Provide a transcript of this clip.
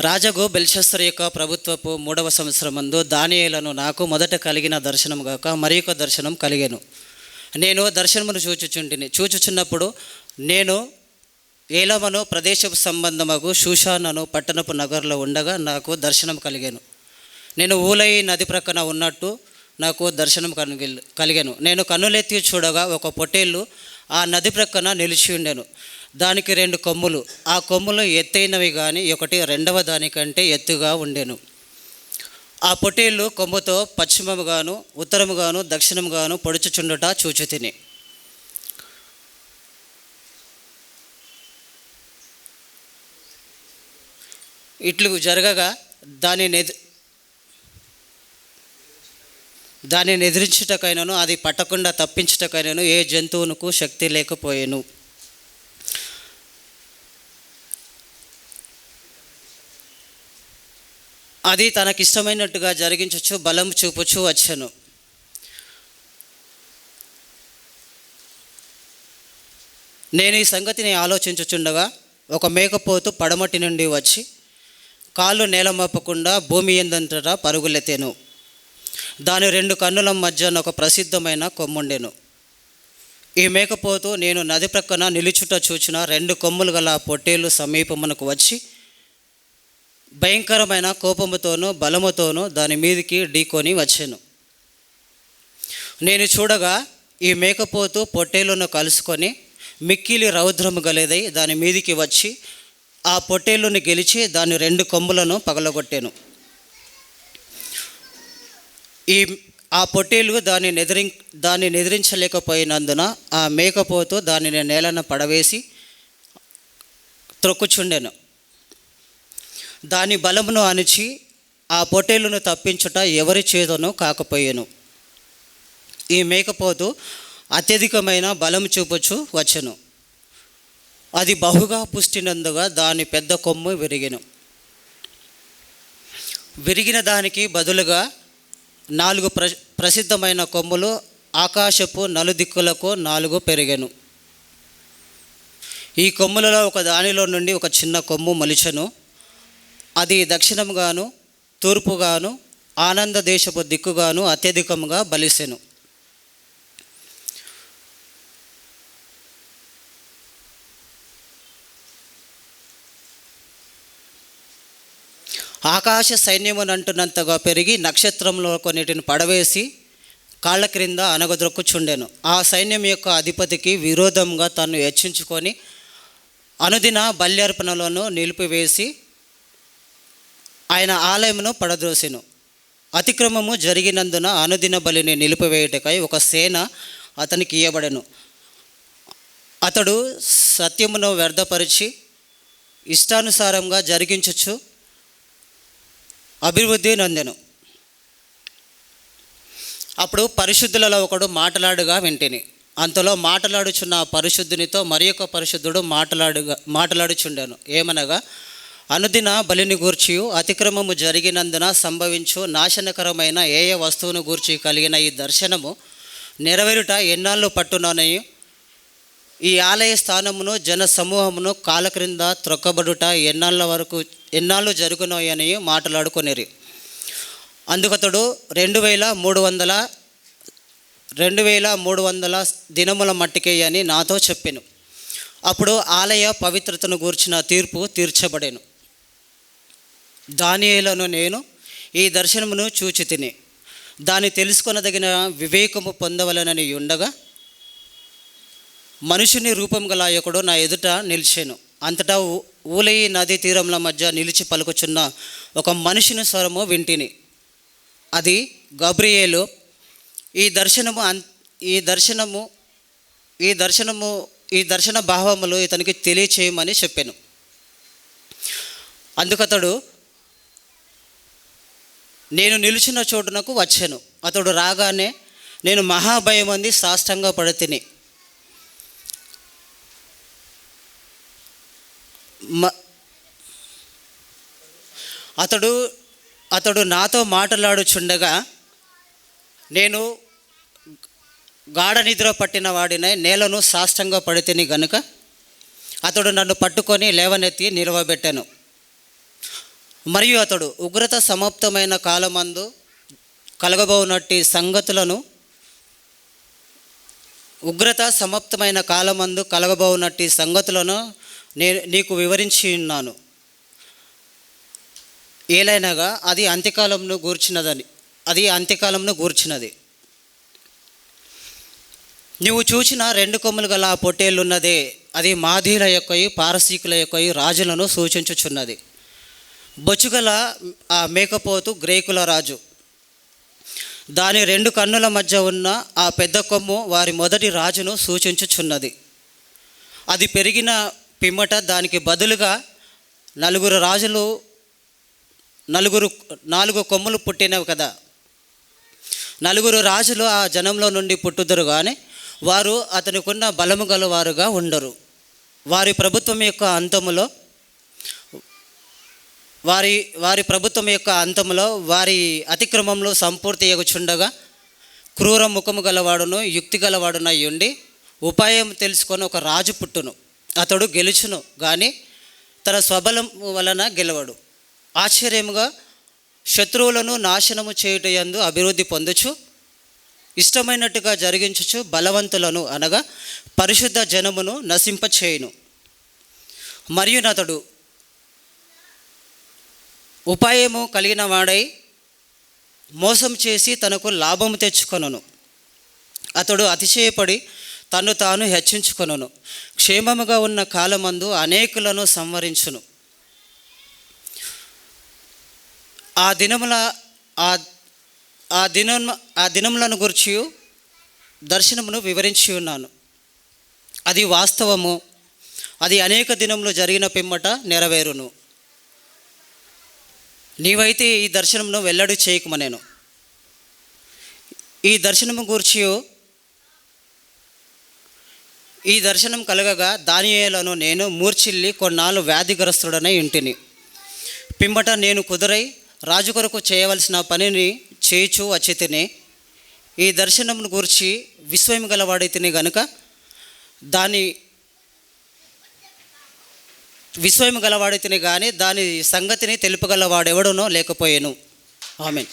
రాజగు బెల్షస్త్ర యొక్క ప్రభుత్వపు మూడవ సంవత్సరం ముందు దానియలను నాకు మొదట కలిగిన దర్శనం గాక మరి దర్శనం కలిగాను. నేను దర్శనమును చూచుచుంటిని చూచుచున్నప్పుడు నేను ఏలమను ప్రదేశపు సంబంధమగు షూషానను పట్టణపు నగర్లో ఉండగా నాకు దర్శనం కలిగాను. నేను ఊలై నది ప్రక్కన ఉన్నట్టు నాకు దర్శనం కలిగి కలిగాను. నేను కన్నులెత్తి చూడగా ఒక పొట్టేళ్ళు ఆ నది ప్రక్కన నిలిచి ఉండెను. దానికి రెండు కొమ్ములు. ఆ కొమ్ములు ఎత్తైనవి కానీ ఒకటి రెండవ దానికంటే ఎత్తుగా ఉండెను. ఆ పొట్టేళ్ళు కొమ్ముతో పశ్చిమముగాను ఉత్తరముగాను దక్షిణముగాను పొడుచుచుండుట చూచు తిని ఇట్లు జరగగా దాని ఎదు దానిని ఎదిరించుటకైనను అది పట్టకుండా తప్పించుటకైనను ఏ జంతువునకు శక్తి లేకపోయాను. అది తనకిష్టమైనట్టుగా జరిగించవచ్చు బలం చూపుచు వచ్చాను. నేను ఈ సంగతిని ఆలోచించుచుండగా ఒక మేకపోతు పడమటి నుండి వచ్చి కాళ్ళు నేలమోపకుండా భూమి ఎందంతటా పరుగులెత్తెను. దాని రెండు కన్నుల మధ్యన ఒక ప్రసిద్ధమైన కొమ్ముండెను. ఈ మేకపోతు నేను నది ప్రక్కన నిలుచుట చూచిన రెండు కొమ్ములు గల పొట్టేలు సమీపమునకు వచ్చి భయంకరమైన కోపముతోనూ బలముతోనూ దాని మీదికి ఢీకొని వచ్చాను. నేను చూడగా ఈ మేకపోతు పొట్టేలును కలుసుకొని మిక్కిలి రౌద్రము గలేదై దాని మీదికి వచ్చి ఆ పొట్టేలును గెలిచి దాని రెండు కొమ్ములను పగలగొట్టాను. ఈ ఆ పొట్టేలు దాన్ని నిద్రి దాన్ని నిద్రించలేకపోయినందున ఆ మేకపోతు దానిని నేలను పడవేసి త్రొక్కుచుండెను. దాని బలమును అణిచి ఆ పొట్టేలును తప్పించుట ఎవరి చేతను కాకపోయేను. ఈ మేకపోతు అత్యధికమైన బలం చూపొచ్చు వచ్చను. అది బహుగా పుష్టినందుగా దాని పెద్ద కొమ్ము విరిగిను. విరిగిన దానికి బదులుగా నాలుగు ప్ర ప్రసిద్ధమైన కొమ్ములు ఆకాశపు నలుదిక్కులకు నాలుగు పెరిగెను. ఈ కొమ్ములలో ఒక దానిలో నుండి ఒక చిన్న కొమ్ము మలిచను. అది దక్షిణముగాను తూర్పుగాను ఆనంద దేశపు దిక్కుగాను అత్యధికంగా బలిసెను. ఆకాశ సైన్యమునంటున్నంతగా పెరిగి నక్షత్రంలో కొన్నిటిని పడవేసి కాళ్ళ క్రింద అనగదొక్కుచుండెను. ఆ సైన్యం యొక్క అధిపతికి విరోధంగా తను హెచ్చించుకొని అనుదిన బల్యర్పణలను నిలిపివేసి ఆయన ఆలయమును పడద్రోసెను. అతిక్రమము జరిగినందున అనుదిన బలిని నిలిపివేయుటకై ఒక సేన అతనికి ఇయ్యబడెను. అతడు సత్యమును వ్యర్థపరిచి ఇష్టానుసారంగా జరిగించచ్చు అభివృద్ధి నందెను. అప్పుడు పరిశుద్ధులలో ఒకడు మాట్లాడుగా వింటిని. అంతలో మాట్లాడుచున్న ఆ పరిశుద్ధునితో మరి యొక్క పరిశుద్ధుడు మాట్లాడుగా మాట్లాడుచుండెను. ఏమనగా అనుదిన బలిని గూర్చి అతిక్రమము జరిగినందున సంభవించు నాశనకరమైన ఏ ఏ వస్తువును గూర్చి కలిగిన ఈ దర్శనము నెరవేరుట ఎన్నాళ్ళు పట్టునని ఈ ఆలయ స్థానమును జన సమూహమును కాల క్రింద త్రొక్కబడుట ఎన్నాళ్ళ వరకు ఎన్నాళ్ళు జరుగునోయని మాట్లాడుకొనిరి. అందుకతడు రెండు వేల మూడు వందల రెండు వేల మూడు వందల దినముల మట్టికే అని నాతో చెప్పాను. అప్పుడు ఆలయ పవిత్రతను గూర్చిన తీర్పు తీర్చబడేను. దానియేలను నేను ఈ దర్శనమును చూచి తిని దాన్ని తెలుసుకొనదగిన వివేకము పొందవలనని ఉండగా మనుషుని రూపం గల ఒకడు నా ఎదుట నిలిచాను. అంతటా ఊ- ఊలయి నదీ తీరంల మధ్య నిలిచి పలుకుచున్న ఒక మనిషిని స్వరము వింటిని. అది గబ్రియేలు. ఈ దర్శనము అన్ ఈ దర్శనము ఈ దర్శనము ఈ దర్శన భావములు ఇతనికి తెలియచేయమని చెప్పాను. అందుకతడు నేను నిలిచిన చోటునకు వచ్చాను. అతడు రాగానే నేను మహాభయం అంది సాష్టంగా పడితిని మ అతడు అతడు నాతో మాట్లాడుచుండగా నేను గాఢ నిద్ర పట్టిన వాడినై నేలను సాష్టంగా పడితేని గనుక అతడు నన్ను పట్టుకొని లేవనెత్తి నిలవబెట్టాను. మరియు అతడు ఉగ్రత సమాప్తమైన కాలమందు కలగబోనట్టి సంగతులను ఉగ్రత సమాప్తమైన కాలమందు కలగబోనట్టి సంగతులను నేను నీకు వివరించి ఉన్నాను. ఏలైనగా అది అంత్యకాలంను గూర్చినదని అది అంత్యకాలంను గూర్చినది. నువ్వు చూచిన రెండు కొమ్ములు గల ఆ పొట్టేళ్ళున్నదే అది మాధీల యొక్క పారసీకుల యొక్క రాజులను సూచించుచున్నది. బొచ్చుగల ఆ మేకపోతు గ్రేకుల రాజు. దాని రెండు కన్నుల మధ్య ఉన్న ఆ పెద్ద కొమ్ము వారి మొదటి రాజును సూచించుచున్నది. అది పెరిగిన పిమ్మట దానికి బదులుగా నలుగురు రాజులు నలుగురు నాలుగు కొమ్ములు పుట్టినవి కదా. నలుగురు రాజులు ఆ జనంలో నుండి పుట్టుదురు కానీ వారు అతనికున్న బలము గలవారుగా ఉండరు. వారి ప్రభుత్వం యొక్క అంతములో వారి వారి ప్రభుత్వం యొక్క అంతములో వారి అతిక్రమంలో సంపూర్తి ఎగుచుండగా క్రూర ముఖము గలవాడును యుక్తి గలవాడునై ఉండి ఉపాయం తెలుసుకొని ఒక రాజు పుట్టును. అతడు గెలుచును కానీ తన స్వబలం వలన గెలవడు. ఆశ్చర్యముగా శత్రువులను నాశనము చేయుటయందు అభివృద్ధి పొందుచు ఇష్టమైనట్టుగా జరిగించుచు బలవంతులను అనగా పరిశుద్ధ జనమును నశింపచేయును. మరియు అతడు ఉపాయము కలిగిన వాడై మోసం చేసి తనకు లాభము తెచ్చుకొనును. అతడు అతిశయపడి తను తాను హెచ్చించుకొనును. క్షేమముగా ఉన్న కాలమందు అనేకులను సంవరించును. ఆ దినముల ఆ ఆ దినం ఆ దినములను గురించి దర్శనమును వివరించి ఉన్నాను. అది వాస్తవము. అది అనేక దినములు జరిగిన పిమ్మట నెరవేరును. నీవైతే ఈ దర్శనమును వెల్లడి చేయకుమ నేను. ఈ దర్శనము గూర్చి ఈ దర్శనం కలగగా దానియేలను నేను మూర్చిల్లి కొన్నాళ్ళు వ్యాధిగ్రస్తుడనై ఇంటిని. పిమ్మట నేను కుదురై రాజు కొరకు చేయవలసిన పనిని చేయుచు వచ్చి తిని ఈ దర్శనమును గూర్చి విశ్వయం గలవాడి తిని గనుక దాని విశ్వయం గలవాడితేనే కానీ దాని సంగతిని తెలుపగలవాడెవడునో లేకపోయాను. ఆమెన్.